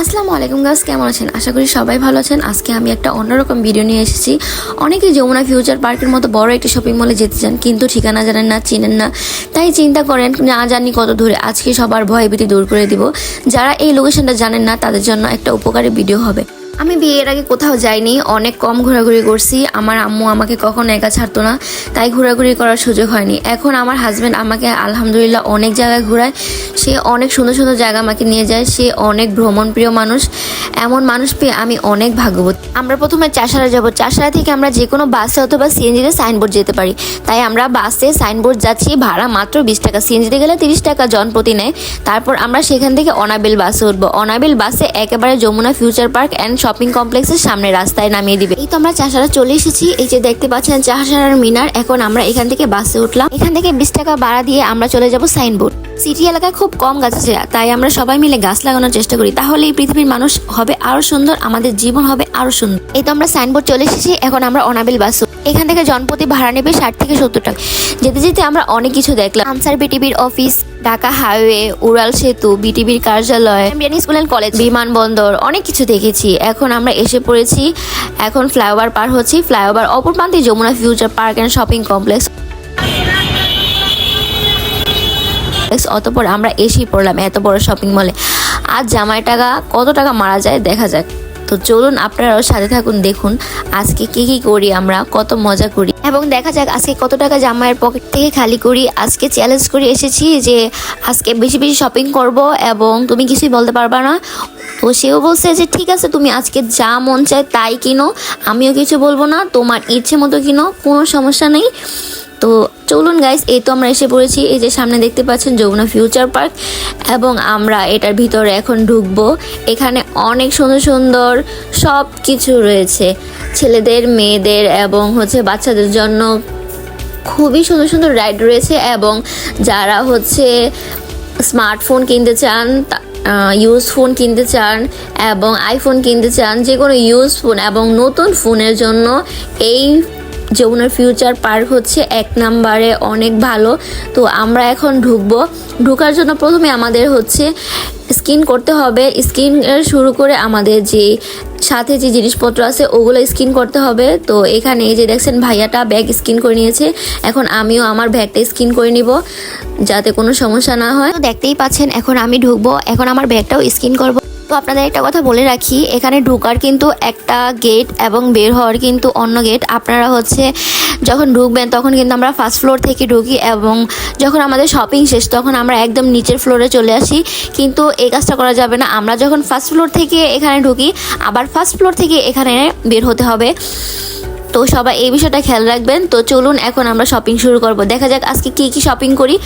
আসসালামু আলাইকুম গাছ কেমন আছেন? আশা করি সবাই ভালো আছেন। আজকে আমি একটা অন্যরকম ভিডিও নিয়ে এসেছি। অনেকে যমুনা ফিউচার পার্কের মতো বড় একটি শপিং মলে যেতে চান, কিন্তু ঠিকানা জানেন না, চিনেন না। তাই চিন্তা করেন, না জানি কত দূরে। আজকে সবার ভয় ভীতি দূর করে দিব। যারা এই লোকেশনটা জানেন না, তাদের জন্য একটা উপকারী ভিডিও হবে। আমি বিয়ের আগে কোথাও যাইনি, অনেক কম ঘোরাঘুরি করছি। আমার আম্মু আমাকে কখনো একা ছাড়তো না, তাই ঘোরাঘুরি করার সুযোগ হয়নি। এখন আমার হাজব্যান্ড আমাকে আলহামদুলিল্লাহ অনেক জায়গায় ঘোরায়। সে অনেক সুন্দর সুন্দর জায়গা আমাকে নিয়ে যায়, সে অনেক ভ্রমণ প্রিয় মানুষ। এমন মানুষ পেয়ে আমি অনেক ভাগ্যবতী। আমরা প্রথমে চাষারা যাব। চাষারা থেকে আমরা যে কোনো বাসে অথবা সিএনজিতে সাইনবোর্ড যেতে পারি। তাই আমরা বাসে সাইনবোর্ড যাচ্ছি, ভাড়া মাত্র বিশ টাকা। সিএনজিতে গেলে তিরিশ টাকা জনপ্রতি নেয়। তারপর আমরা সেখান থেকে অনাবিল বাসে উঠবো। অনাবিল বাসে একেবারে Jamuna Future Park and Shopping কমপ্লেক্সের সামনে রাস্তায় নামিয়ে দিবে। এই তো আমরা চাষারা চলে এসেছি। এই যে দেখতে পাচ্ছেন চাষারার মিনার। এখন আমরা এখান থেকে বাসে উঠলাম। এখান থেকে বিশ টাকা বাড়া দিয়ে আমরা চলে যাব সাইনবোর্ড। সিটি এলাকায় খুব কম গাছ আছে, তাই আমরা সবাই মিলে গাছ লাগানোর চেষ্টা করি। তাহলে এই পৃথিবীর মানুষ হবে আরও সুন্দর, আমাদের জীবন হবে আরও সুন্দর। এই তো আমরা সাইনবোর্ড চলে এসেছি, এখন আমরা অনাবিল বাস। এখান থেকে জনপ্রতি ভাড়া নেবে ষাট থেকে সত্তর টাকা। যেতে যেতে আমরা অনেক কিছু দেখলাম। আনসার বিটিভির অফিস, ঢাকা হাইওয়ে, উড়াল সেতু, বিটিভির কার্যালয় ইন্ডিয়ান স্কুল অ্যান্ড কলেজ, বিমানবন্দর, অনেক কিছু দেখেছি। এখন আমরা এসে পড়েছি, এখন ফ্লাইওভার পার হচ্ছি। ফ্লাইওভার অপর প্রান্তে Jamuna Future Park and Shopping Complex. অতপর আমরা এসেই পড়লাম এত বড় শপিং মলে আজ জামাই টাকা কত টাকা মারা যায় দেখা যাক। তো চলুন আপনারাও সাথে থাকুন, দেখুন আজকে কি কি করি আমরা, কত মজা করি। এবং দেখা যাক আজকে কত টাকা জামাইয়ের পকেট থেকে খালি করি। আজকে চ্যালেঞ্জ করে এসেছি যে আজকে বেশি বেশি শপিং করব এবং তুমি কিছুই বলতে পারবা না। তো সেও বলছে যে, ঠিক আছে, তুমি আজকে যা মন চায় তাই কিনো। আমিও কিছু বলব না, তোমার ইচ্ছে মতো কিনো, কোনো সমস্যা নেই। তো চলুন গাইস এই তো আমরা এসে পড়েছি। এই যে সামনে দেখতে পাচ্ছেন যমুনা ফিউচার পার্ক এবং আমরা এটার ভিতরে এখন ঢুকবো। এখানে অনেক সুন্দর সুন্দর সব কিছু রয়েছে। ছেলেদের, মেয়েদের এবং হচ্ছে বাচ্চাদের জন্য খুবই সুন্দর সুন্দর রাইড রয়েছে এবং যারা হচ্ছে স্মার্টফোন কিনতে চান ইউজ ফোন কিনতে চান এবং আইফোন কিনতে চান যে কোনো ইউজ ফোন এবং নতুন ফোনের জন্য এই যমুনার ফিউচার পার্ক হচ্ছে এক নাম্বারে অনেক ভালো। তো আমরা এখন ঢুকবো। ঢুকার জন্য প্রথমে আমাদের হচ্ছে স্কিন করতে হবে। স্কিন শুরু করে আমাদের যে সাথে যে জিনিসপত্র আছে, ওগুলো স্কিন করতে হবে। তো এখানে এই যে দেখছেন, ভাইয়াটা ব্যাগ স্কিন করে নিয়েছে। এখন আমিও আমার ব্যাগটা স্কিন করে নিব, যাতে কোনো সমস্যা না হয়। দেখতেই পাচ্ছেন, এখন আমি ঢুকবো। এখন আমার ব্যাগটাও স্কিন করব। তো আপনাদের একটা কথা বলে রাখি, এখানে ঢুকার কিন্তু একটা গেট এবং বের হওয়ার কিন্তু অন্য গেট আপনারা হচ্ছে যখন ঢুকবেন তখন কিন্তু আমরা ফার্স্ট ফ্লোর থেকে ঢুকি এবং যখন আমাদের শপিং শেষ তখন আমরা একদম নিচের ফ্লোরে চলে আসি। কিন্তু এই কাজটা করা যাবে না। আমরা যখন ফার্স্ট ফ্লোর থেকে এখানে ঢুকি, আবার ফার্স্ট ফ্লোর থেকে এখানে বের হতে হবে। তো সবাই এই বিষয়টা খেয়াল রাখবেন। তো চলুন এখন আমরা শপিং শুরু করব। দেখা যাক আজকে কি কি শপিং করি।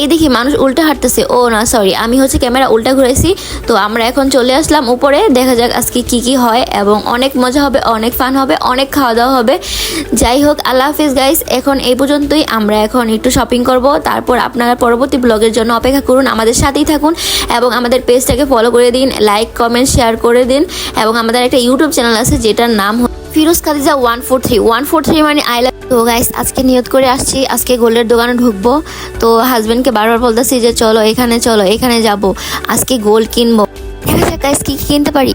এই দেখি মানুষ উল্টা হাঁটতেছে। ও না সরি আমি হচ্ছে ক্যামেরা উল্টা ঘুরেছি তো আমরা এখন চলে আসলাম উপরে। দেখা যাক আজকে কি কি হয় এবং অনেক মজা হবে, অনেক ফান হবে, অনেক খাওয়া দাওয়া হবে। যাই হোক, আল্লাহ হাফিজ গাইস এখন এই পর্যন্তই। আমরা এখন একটু শপিং করব। তারপর আপনারা পরবর্তী ব্লগের জন্য অপেক্ষা করুন। আমাদের সাথেই থাকুন এবং আমাদের পেজটাকে ফলো করে দিন লাইক কমেন্ট শেয়ার করে দিন এবং আমাদের একটা ইউটিউব চ্যানেল আছে যেটার নাম Firoz Khadija one four three one four three মানে আই লাভ তো গাইস আজকে নিয়ত করে আসছি, আজকে গোল্ডের দোকানে ঢুকবো। তো হাজব্যান্ডকে বারবার বলতেছি যে, চলো এখানে চলো এখানে যাব, আজকে গোল্ড কিনবো। দেখা যাক গাইস কিনতে পারি?